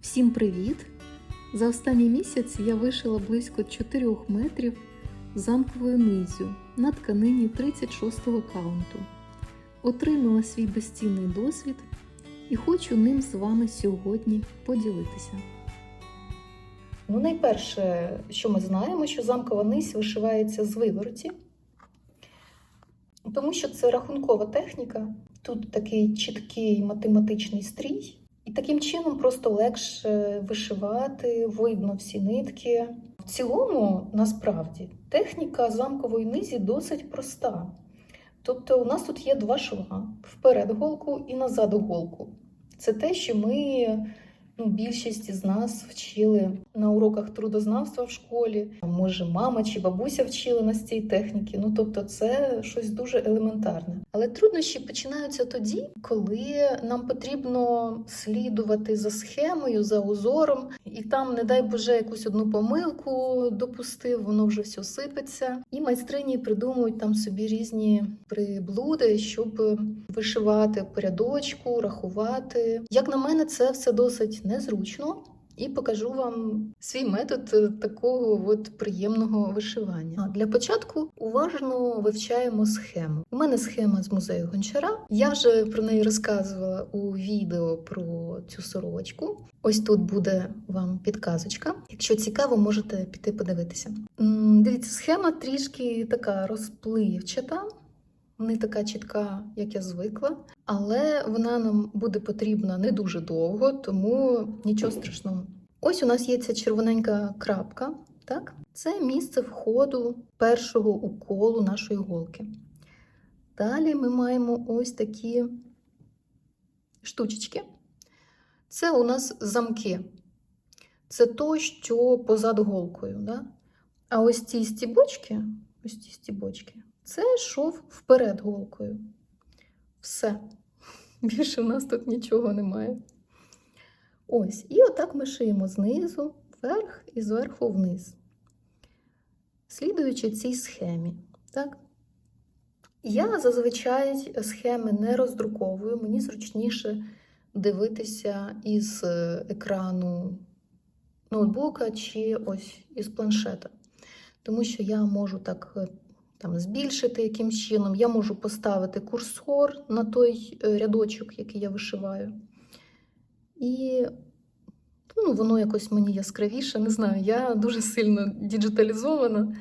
Всім привіт! За останній місяць я вишила близько 4 метрів замковою низю на тканині 36-го каунту. Отримала свій безцінний досвід і хочу ним з вами сьогодні поділитися. Ну, найперше, що ми знаємо, що замкова низь вишивається з вивороті, тому що це рахункова техніка. Тут такий чіткий математичний стрій, таким чином просто легше вишивати, видно всі нитки. В цілому, насправді, техніка замкової низі досить проста. Тобто, у нас тут є два шва: вперед голку і назад голку. Це те, що ми ну, більшість з нас вчили на уроках трудознавства в школі. Може, мама чи бабуся вчили нас цій техніки. Ну тобто, це щось дуже елементарне. Але труднощі починаються тоді, коли нам потрібно слідувати за схемою, за узором, і там, не дай Боже, якусь одну помилку допустив, воно вже все сипеться. І майстрині придумують там собі різні приблуди, щоб вишивати по рядочку, рахувати. Як на мене, це все досить незручно. І покажу вам свій метод е, такого от приємного вишивання. А Для початку уважно вивчаємо схему. У мене схема з музею гончара. Я вже про неї розказувала у відео про цю сорочку. Ось тут буде вам підказочка. Якщо цікаво, можете піти подивитися. Дивіться, схема трішки така розпливчата. Не така чітка, як я звикла, але вона нам буде потрібна не дуже довго, тому нічого страшного. Ось у нас є ця червоненька крапка, так? Це місце входу першого уколу нашої голки. Далі ми маємо ось такі штучечки. Це у нас замки. Це то, що позад голкою. Да? А ось ці стібочки, ось ці стібочки, це шов вперед голкою. Все. Більше в нас тут нічого немає. Ось. І отак ми шиємо знизу, вверх і зверху вниз. Слідуючи цій схемі. Так? Я зазвичай схеми не роздруковую, мені зручніше дивитися із е, екрану ноутбука чи ось із планшета. Тому що я можу так е, там збільшити якимсь чином. Я можу поставити курсор на той е, рядочок, який я вишиваю. І ну, воно якось мені яскравіше, не знаю. Я дуже сильно діджиталізована,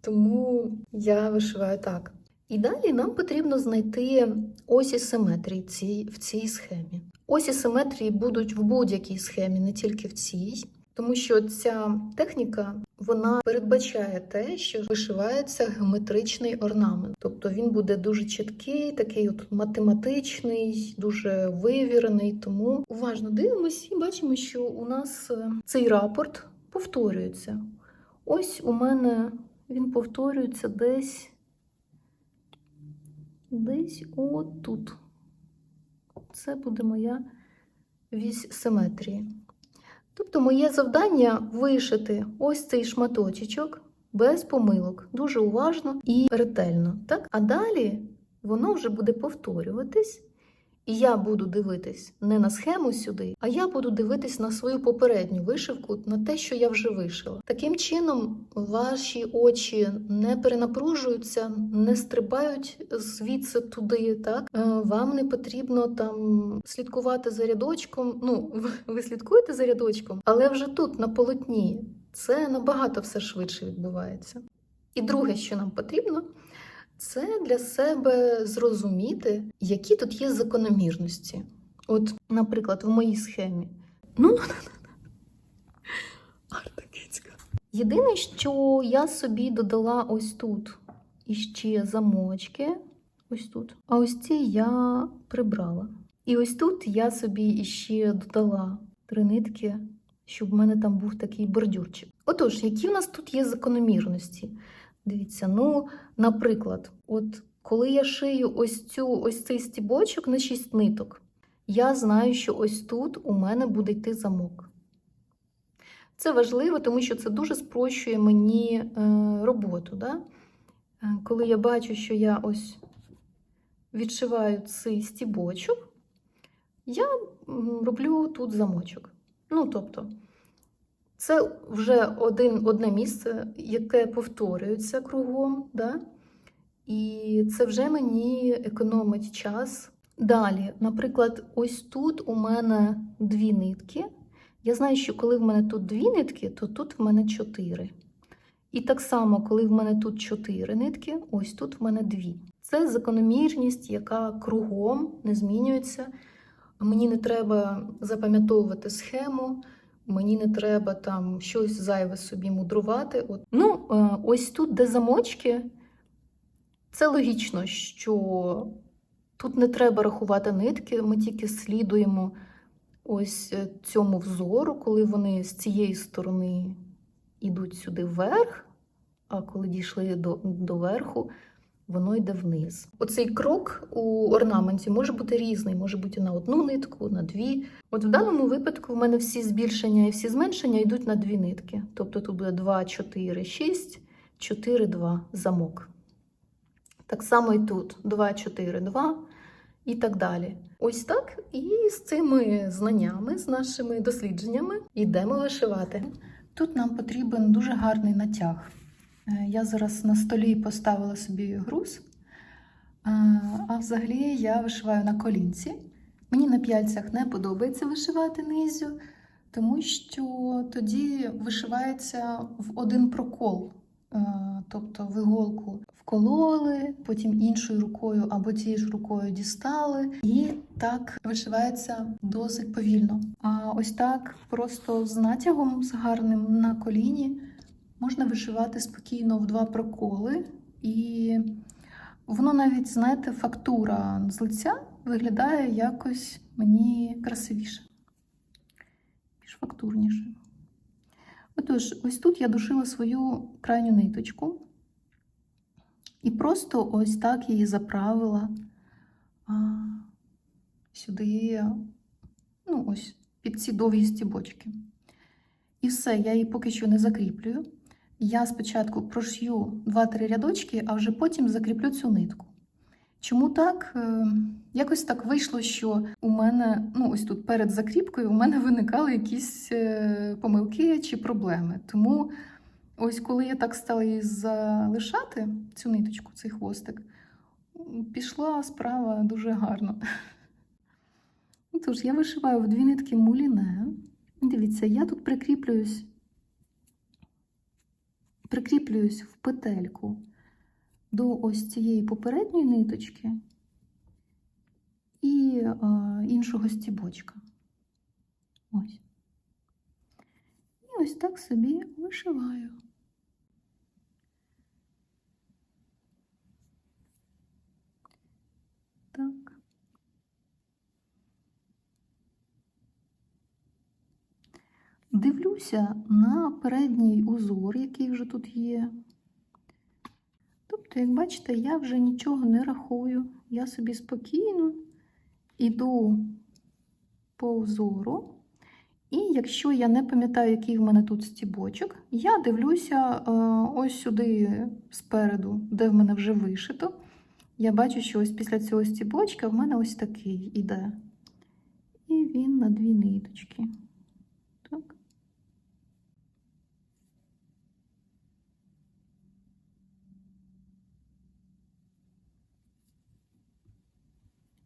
тому я вишиваю так. І далі нам потрібно знайти осі симетрії в цій схемі. Осі симетрії будуть в будь-якій схемі, не тільки в цій. Тому що ця техніка вона передбачає те, що вишивається геометричний орнамент. Тобто він буде дуже чіткий, такий от математичний, дуже вивірений. Тому уважно дивимося і бачимо, що у нас е, цей рапорт повторюється. Ось у мене він повторюється десь, десь отут. Це буде моя вісь симетрії. Тобто моє завдання вишити ось цей шматочечок без помилок, дуже уважно і ретельно. Так? А далі воно вже буде повторюватись, і я буду дивитись не на схему сюди, а я буду дивитись на свою попередню вишивку, на те, що я вже вишила. Таким чином, ваші очі не перенапружуються, не стрибають звідси туди. Так Е, вам не потрібно там слідкувати за рядочком. Ну, ви слідкуєте за рядочком, але вже тут, на полотні, це набагато все швидше відбувається. І друге, що нам потрібно, це для себе зрозуміти, які тут є закономірності. От, наприклад, в моїй схемі. Ну, ну, ну, ну. Арта. Єдине, що я собі додала ось тут іще замочки. Ось тут. А ось ці я прибрала. І ось тут я собі іще додала три нитки, щоб в мене там був такий бордюрчик. Отож, які в нас тут є закономірності? Дивіться, ну, наприклад, от коли я шию ось цю ось цей стібочок на 6 ниток, я знаю, що ось тут у мене буде йти замок. Це важливо, тому що це дуже спрощує мені е, роботу. Да? Е, Коли я бачу, що я ось відшиваю цей стібочок, я роблю тут замочок. Ну, тобто, це вже один, одне місце, яке повторюється кругом, да? і це вже мені економить час. Далі, наприклад, ось тут у мене дві нитки. Я знаю, що коли в мене тут дві нитки, то тут в мене чотири. І так само, коли в мене тут чотири нитки, ось тут в мене дві. Це закономірність, яка кругом не змінюється. Мені не треба запам'ятовувати схему, мені не треба там щось зайве собі мудрувати. От. Ну, е, ось тут, де замочки, це логічно, що тут не треба рахувати нитки, ми тільки слідуємо ось е, цьому взору, коли вони з цієї сторони йдуть сюди вверх, а коли дійшли до, до верху, воно йде вниз. Оцей крок у орнаменті може бути різний, може бути на одну нитку, на дві. От в даному випадку в мене всі збільшення і всі зменшення йдуть на дві нитки. Тобто тут буде 2, 4, 6, 4, 2 замок. Так само і тут 2, 4, 2 і так далі. Ось так. І з цими знаннями, з нашими дослідженнями йдемо вишивати. Тут нам потрібен дуже гарний натяг. Е, Я зараз на столі поставила собі груз, а а взагалі я вишиваю на колінці. Мені на п'яльцях не подобається вишивати низю, тому що тоді вишивається в один прокол. Е, Тобто в іголку вкололи, потім іншою рукою або тією ж рукою дістали, і так вишивається досить повільно. А ось так просто з натягом, з гарним на коліні, можна вишивати спокійно в два проколи, і воно навіть, знаєте, фактура з лиця виглядає якось мені красивіше, більш фактурніше. Отож, ось тут я душила свою крайню ниточку і просто ось так її заправила а, сюди, ну, ось під ці довгі стібочки. І все, я її поки що не закріплюю. Я спочатку прошью 2-3 рядочки, а вже потім закріплю цю нитку. Чому так? Е, Якось так вийшло, що у мене, ну ось тут перед закріпкою, у мене виникали якісь е, помилки чи проблеми. Тому ось коли я так стала її залишати, цю ниточку, цей хвостик, пішла справа дуже гарно. Тож, я вишиваю в дві нитки муліне. Дивіться, я тут прикріплююсь, прикріплююсь в петельку до ось цієї попередньої ниточки і іншого стібочка. Ось. І ось так собі вишиваю. Так. Дивлюся на передній узор, який вже тут є. Тобто, як бачите, я вже нічого не рахую. Я собі спокійно йду по узору. І якщо я не пам'ятаю, який в мене тут стібочок, я дивлюся е, ось сюди спереду, де в мене вже вишито. Я бачу, що ось після цього стібочка в мене ось такий іде. І він на дві ниточки. Так.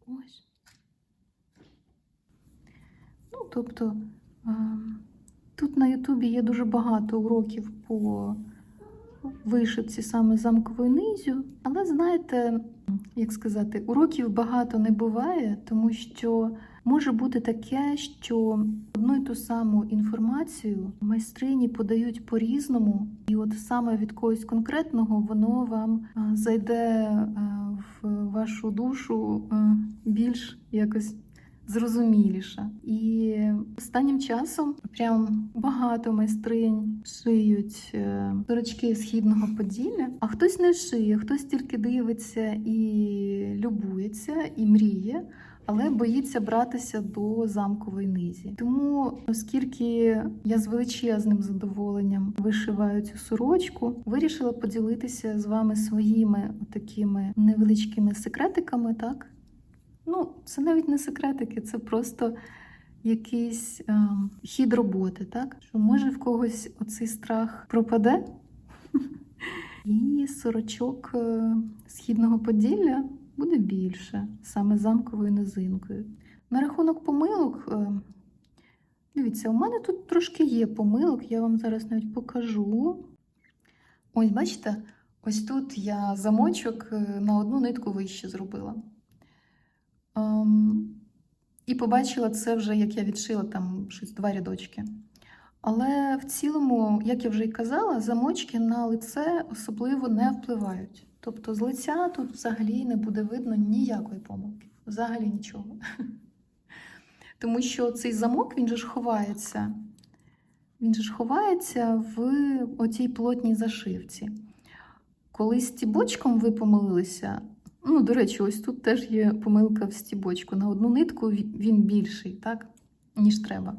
Ось. Ну, тобто, тут на Ютубі є дуже багато уроків по вишивці саме замковою низю, але знаєте, як сказати, уроків багато не буває, тому що може бути таке, що одну і ту саму інформацію майстрині подають по-різному, і от саме від когось конкретного воно вам зайде в вашу душу більш якось зрозуміліша. І останнім часом прям багато майстринь шиють е, сорочки східного поділля, а хтось не шиє, хтось тільки дивиться і любується, і мріє. Але боїться братися до замкової низі. Тому, оскільки я з величезним задоволенням вишиваю цю сорочку, вирішила поділитися з вами своїми такими невеличкими секретиками, так? Ну, це навіть не секретики, це просто якийсь е, хід роботи, так? Що може в когось оцей страх пропаде? І сорочок е, східного поділля буде більше, саме замковою низинкою. На рахунок помилок, е, дивіться, у мене тут трошки є помилок, я вам зараз навіть покажу. Ось, бачите, ось тут я замочок е, на одну нитку вище зробила. Побачила це вже, як я відшила там щось два рядочки. Але в цілому, як я вже й казала, замочки на лице особливо не впливають. Тобто з лиця тут взагалі не буде видно ніякої помилки. Взагалі нічого. Тому що цей замок він же ж ховається. Він же ж ховається в оцій плотній зашивці. Коли стібочком ви помилилися, ну, до речі, ось тут теж є помилка в стібочку. На одну нитку він більший, так, ніж треба.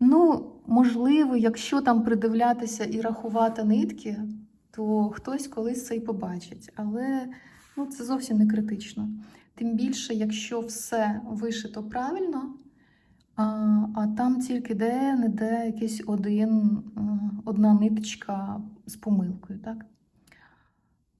Ну, можливо, якщо там придивлятися і рахувати нитки, то хтось колись це і побачить. Але ну, це зовсім не критично. Тим більше, якщо все вишито правильно, а, а там тільки де-не-де якийсь один, е, одна ниточка з помилкою, так?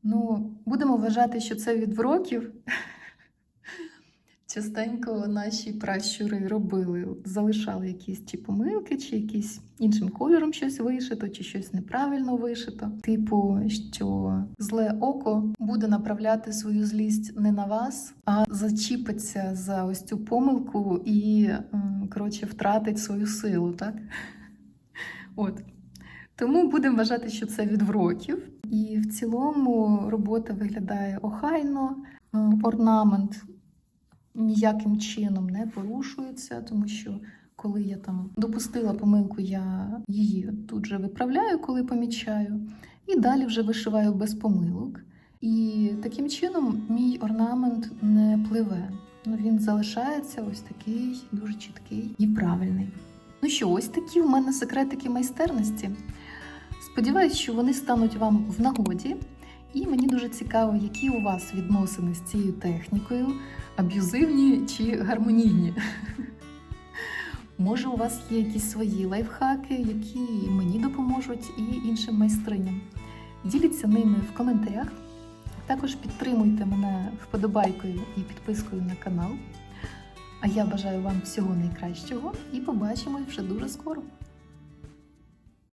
Ну, будемо вважати, що це від вроків. Частенько наші пращури робили, залишали якісь чи помилки, чи якісь іншим кольором щось вишито, чи щось неправильно вишито. Типу, що зле око буде направляти свою злість не на вас, а зачіпиться за ось цю помилку і, коротше, втратить свою силу, так? От. Тому будемо вважати, що це від вроків. І в цілому робота виглядає охайно, Е, орнамент ніяким чином не порушується, тому що коли я там допустила помилку, я її тут же виправляю, коли помічаю, і далі вже вишиваю без помилок. І таким чином мій орнамент не пливе. Ну, він залишається ось такий дуже чіткий і правильний. Ну що, ось такі в мене секретики майстерності. Сподіваюсь, що вони стануть вам в нагоді. І мені дуже цікаво, які у вас відносини з цією технікою, аб'юзивні чи гармонійні. Може, у вас є якісь свої лайфхаки, які мені допоможуть і іншим майстриням. Діліться ними в коментарях. Також підтримуйте мене вподобайкою і підпискою на канал. А я бажаю вам всього найкращого і побачимось вже дуже скоро.